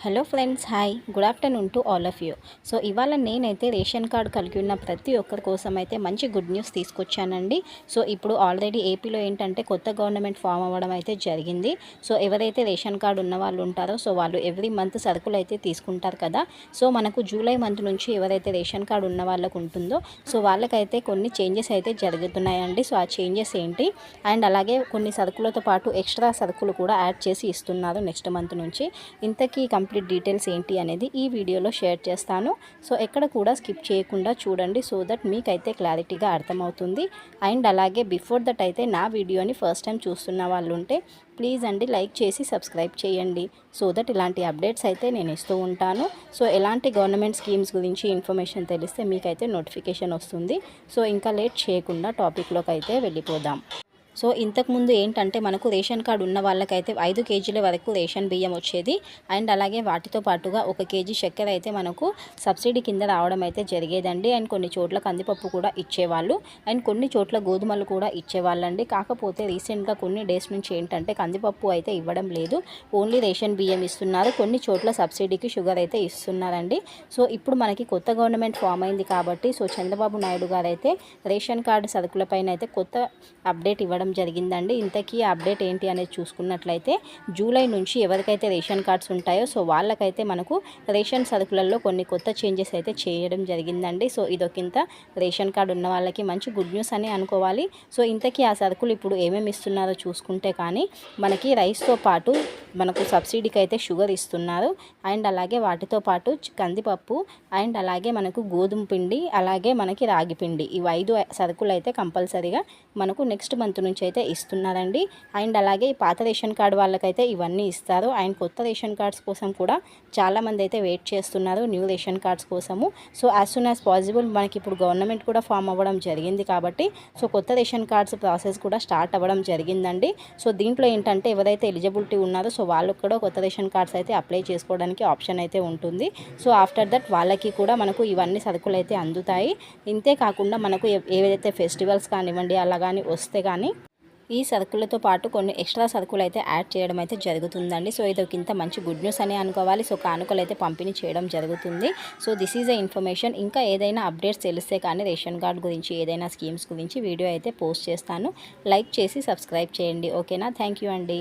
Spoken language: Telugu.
Hello friends hi. Good afternoon to all of you. So ఇవాళ నేనైతే రేషన్ కార్డ్ కలిగి ఉన్న ప్రతి ఒక్కరి కోసం అయితే మంచి గుడ్ న్యూస్ తీసుకొచ్చానండి. సో ఇప్పుడు ఆల్రెడీ ఏపీలో ఏంటంటే కొత్త గవర్నమెంట్ ఫామ్ అవ్వడం అయితే జరిగింది. సో ఎవరైతే రేషన్ కార్డు ఉన్న వాళ్ళు ఉంటారో సో వాళ్ళు ఎవ్రీ మంత్ సరుకులు అయితే తీసుకుంటారు కదా. సో మనకు జూలై మంత్ నుంచి ఎవరైతే రేషన్ కార్డు ఉన్న వాళ్ళకు ఉంటుందో సో వాళ్ళకైతే కొన్ని చేంజెస్ అయితే జరుగుతున్నాయండి. సో ఆ చేంజెస్ ఏంటి? అండ్ అలాగే కొన్ని సరుకులతో పాటు ఎక్స్ట్రా సరుకులు కూడా యాడ్ చేసి ఇస్తున్నారు నెక్స్ట్ మంత్ నుంచి. ఇంతకీ కంప్లీట్ డీటెయిల్స్ ఏంటి అనేది ఈ వీడియోలో షేర్ చేస్తాను. సో ఎక్కడ కూడా స్కిప్ చేయకుండా చూడండి సో దట్ మీకైతే క్లారిటీగా అర్థమవుతుంది. అండ్ అలాగే బిఫోర్ దట్ అయితే నా వీడియోని ఫస్ట్ టైం చూస్తున్న వాళ్ళు ఉంటే ప్లీజ్ అండి లైక్ చేసి సబ్స్క్రైబ్ చేయండి. సో దట్ ఇలాంటి అప్డేట్స్ అయితే నేను ఇస్తూ ఉంటాను. సో ఎలాంటి గవర్నమెంట్ స్కీమ్స్ గురించి ఇన్ఫర్మేషన్ తెలిస్తే మీకైతే నోటిఫికేషన్ వస్తుంది. సో ఇంకా లేట్ చేయకుండా టాపిక్లోకి అయితే వెళ్ళిపోదాం. సో ఇంతకుముందు ఏంటంటే మనకు రేషన్ కార్డు ఉన్న వాళ్ళకైతే ఐదు కేజీల వరకు రేషన్ బియ్యం వచ్చేది. అండ్ అలాగే వాటితో పాటుగా ఒక కేజీ చక్కెర అయితే మనకు సబ్సిడీ కింద రావడం అయితే జరిగేదండి. అండ్ కొన్ని చోట్ల కందిపప్పు కూడా ఇచ్చేవాళ్ళు. అండ్ కొన్ని చోట్ల గోధుమలు కూడా ఇచ్చేవాళ్ళండి. కాకపోతే రీసెంట్గా కొన్ని డేస్ నుంచి ఏంటంటే కందిపప్పు అయితే ఇవ్వడం లేదు. ఓన్లీ రేషన్ బియ్యం ఇస్తున్నారు. కొన్ని చోట్ల సబ్సిడీకి షుగర్ అయితే ఇస్తున్నారండి. సో ఇప్పుడు మనకి కొత్త గవర్నమెంట్ ఫామ్ అయింది కాబట్టి సో చంద్రబాబు నాయుడు గారు అయితే రేషన్ కార్డు సరుకులపైన అయితే కొత్త అప్డేట్ ఇవ్వడం జరిగిందండి. ఇంతకీ అప్డేట్ ఏంటి అనేది చూసుకున్నట్లయితే జూలై నుంచి ఎవరికైతే రేషన్ కార్డ్స్ ఉంటాయో సో వాళ్ళకైతే మనకు రేషన్ సరుకులలో కొన్ని కొత్త చేంజెస్ అయితే చేయడం జరిగిందండి. సో ఇదొకింత రేషన్ కార్డు ఉన్న వాళ్ళకి మంచి గుడ్ న్యూస్ అని అనుకోవాలి. సో ఇంతకీ ఆ సరుకులు ఇప్పుడు ఏమేమి ఇస్తున్నారో చూసుకుంటే కానీ మనకి రైస్తో పాటు మనకు సబ్సిడీకి అయితే షుగర్ ఇస్తున్నారు. అండ్ అలాగే వాటితో పాటు కందిపప్పు అండ్ అలాగే మనకు గోధుమ పిండి అలాగే మనకి రాగి పిండి. ఇవి ఐదు సరుకులు అయితే కంపల్సరీగా మనకు నెక్స్ట్ మంత్ నుంచి అయితే ఇస్తున్నారండి. అండ్ అలాగే ఈ పాత రేషన్ కార్డు వాళ్ళకైతే ఇవన్నీ ఇస్తారు. అండ్ కొత్త రేషన్ కార్డ్స్ కోసం కూడా చాలామంది అయితే వెయిట్ చేస్తున్నారు న్యూ రేషన్ కార్డ్స్ కోసము. So as soon as possible మనకి ఇప్పుడు గవర్నమెంట్ కూడా ఫామ్ అవ్వడం జరిగింది కాబట్టి సో కొత్త రేషన్ కార్డ్స్ ప్రాసెస్ కూడా స్టార్ట్ అవ్వడం జరిగిందండి. సో దీంట్లో ఏంటంటే ఎవరైతే ఎలిజిబిలిటీ ఉన్నారో సో వాళ్ళకు కూడా కొత్త రేషన్ కార్డ్స్ అయితే అప్లై చేసుకోవడానికి ఆప్షన్ అయితే ఉంటుంది. సో ఆఫ్టర్ దట్ వాళ్ళకి కూడా మనకు ఇవన్నీ సరుకులు అయితే అందుతాయి. ఇంతే కాకుండా మనకు ఏవైతే ఫెస్టివల్స్ కానివ్వండి అలా కానీ వస్తే కానీ ఈ సరుకులతో పాటు కొన్ని ఎక్స్ట్రా సరుకులు అయితే యాడ్ చేయడం అయితే జరుగుతుందండి. సో ఇది ఒక ఇంత మంచి గుడ్ న్యూస్ అని అనుకోవాలి. సో కానుకలు అయితే పంపిణీ చేయడం జరుగుతుంది. So this is a information. ఇంకా ఏదైనా అప్డేట్స్ తెలిస్తే కానీ రేషన్ కార్డ్ గురించి ఏదైనా స్కీమ్స్ గురించి వీడియో అయితే పోస్ట్ చేస్తాను. లైక్ చేసి సబ్స్క్రైబ్ చేయండి. ఓకేనా? థ్యాంక్ యూ అండి.